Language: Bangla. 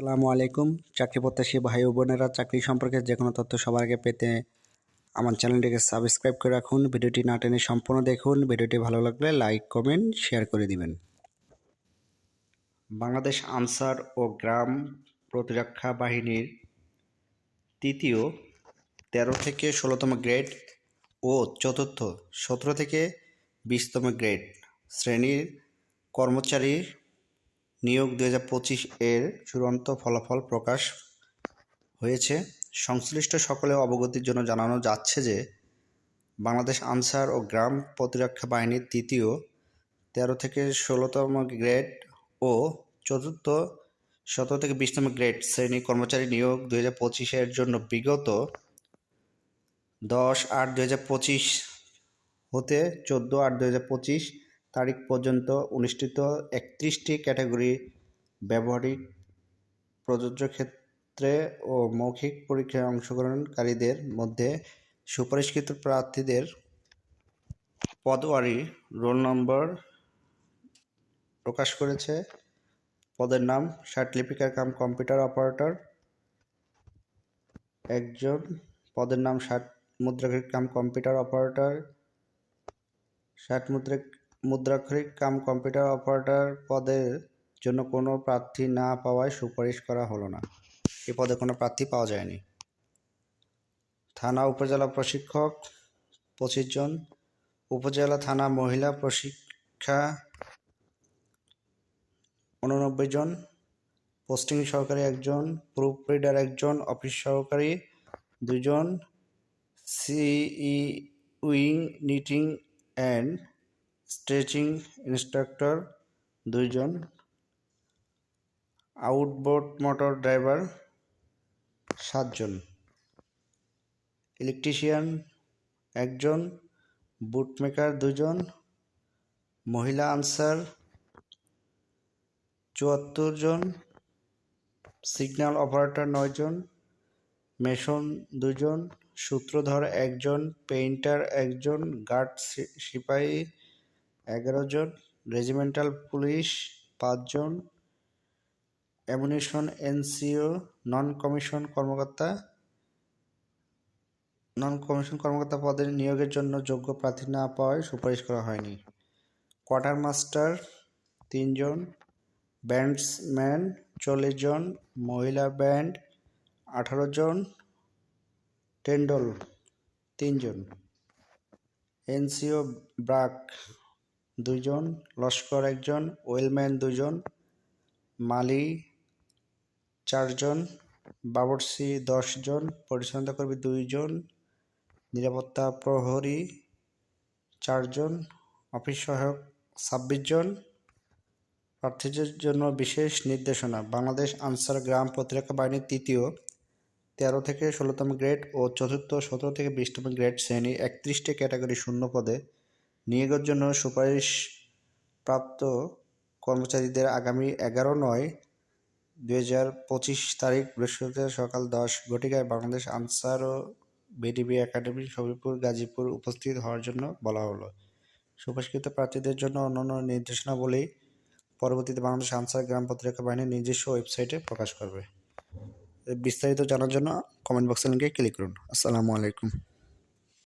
সালামু আলাইকুম। চাকরি প্রত্যাশী ভাই বোনেরা, চাকরি সম্পর্কে যে কোনো তথ্য সবার আগে পেতে আমার চ্যানেলটিকে সাবস্ক্রাইব করে রাখুন। ভিডিওটি না টেনে সম্পূর্ণ দেখুন। ভিডিওটি ভালো লাগলে লাইক, কমেন্ট, শেয়ার করে দিবেন। বাংলাদেশ আনসার ও গ্রাম প্রতিরক্ষা বাহিনীর তৃতীয়, তেরো থেকে ষোলোতম গ্রেড ও চতুর্থ, সতেরো থেকে বিশতম গ্রেড শ্রেণির কর্মচারী নিয়োগ দু হাজার পঁচিশ এর চূড়ান্ত ফলাফল প্রকাশ হয়েছে। সংশ্লিষ্ট সকলে অবগতির জন্য জানানো যাচ্ছে যে, বাংলাদেশ আনসার ও গ্রাম প্রতিরক্ষা বাহিনীর তৃতীয়, তেরো থেকে ষোলোতম গ্রেড ও চতুর্থ, সতেরো থেকে বিশতম গ্রেড শ্রেণি কর্মচারী নিয়োগ দু হাজার পঁচিশের জন্য বিগত দশ আট দু হাজার পঁচিশ হতে চোদ্দ আট দু হাজার পঁচিশ তারিখ পর্যন্ত অনুষ্ঠিত একত্রিশটি ক্যাটাগরি ব্যবহারিক প্রযোজ্য ক্ষেত্রে ও মৌখিক পরীক্ষায় অংশগ্রহণকারীদের মধ্যে সুপারিশকৃত প্রার্থীদের পদওয়ারি রোল নম্বর প্রকাশ করেছে। পদের নাম লিপিকার কাম কম্পিউটার অপারেটর। একজন পদের নাম ষাট মুদ্রাক্ষরিক কাম কম্পিউটার অপারেটর। ষাট মুদ্রিক মুদ্রাক্ষরিক কাম কম্পিউটার অপারেটর পদের জন্য কোনো প্রার্থী না পাওয়ায় সুপারিশ করা হলো না। এ পদে কোনো প্রার্থী পাওয়া যায়নি। থানা উপজেলা প্রশিক্ষক পঁচিশ জন, উপজেলা থানা মহিলা প্রশিক্ষা উননব্বই জন, পোস্টিং সহকারী একজন প্রুফ রিডার একজন, অফিস সহকারী দুজন CE wing knitting and stretching instructor দুইজন আউটবোর্ড মোটর ড্রাইভার সাতজন, ইলেকট্রিশিয়ান একজন, বুটমেকার দুজন মহিলা আনসার চুয়াত্তর জন, সিগন্যাল অপারেটর নয়জন, মেশন দুজন সূত্রধর একজন, পেইন্টার একজন, গার্ড সিপাহী এগারো জন রেজিমেন্টাল পুলিশ পাঁচজন অ্যামুনিশন এনসিও নন কমিশন কর্মকর্তা নন কমিশন কর্মকর্তা পদের নিয়োগের জন্য যোগ্য প্রার্থী না পাওয়ায় সুপারিশ করা হয়নি। কোয়ার্টার মাস্টার তিনজন ব্যান্ডসম্যান চল্লিশ জন, মহিলা ব্যান্ড আঠারো জন টেন্ডল তিনজন এনসিও ব্রাক দুইজন, লস্কর একজন, ওয়েলম্যান দুজন মালি চারজন, বাবরসি দশজন পরিচ্ছন্নতাকর্মী দুইজন, নিরাপত্তা প্রহরী চারজন, অফিস সহায়ক ছাব্বিশ জন প্রার্থীদের জন্য বিশেষ নির্দেশনা, বাংলাদেশ আনসার গ্রাম প্রতিরক্ষা বাহিনীর তৃতীয়, তেরো থেকে ষোলোতম গ্রেড ও চতুর্থ, সতেরো থেকে বিশতম গ্রেড শ্রেণি একত্রিশটি ক্যাটাগরি শূন্য পদে নিয়োগের জন্য সুপারিশ প্রাপ্ত কর্মচারীদের আগামী এগারো নয় দুই হাজার পঁচিশ তারিখ বৃহস্পতিবার সকাল দশ ঘটিকায় বাংলাদেশ আনসার ও বিডিবি একাডেমি সবিপুর গাজীপুর উপস্থিত হওয়ার জন্য বলা হলো। সুপারিশকৃত প্রার্থীদের জন্য অন্যান্য নির্দেশনাবলী পরবর্তীতে বাংলাদেশ আনসার গ্রাম প্রতিরক্ষা বাহিনীর নিজস্ব ওয়েবসাইটে প্রকাশ করবে। বিস্তারিত জানার জন্য কমেন্ট বক্সের লিঙ্কে ক্লিক করুন। আসসালামু আলাইকুম।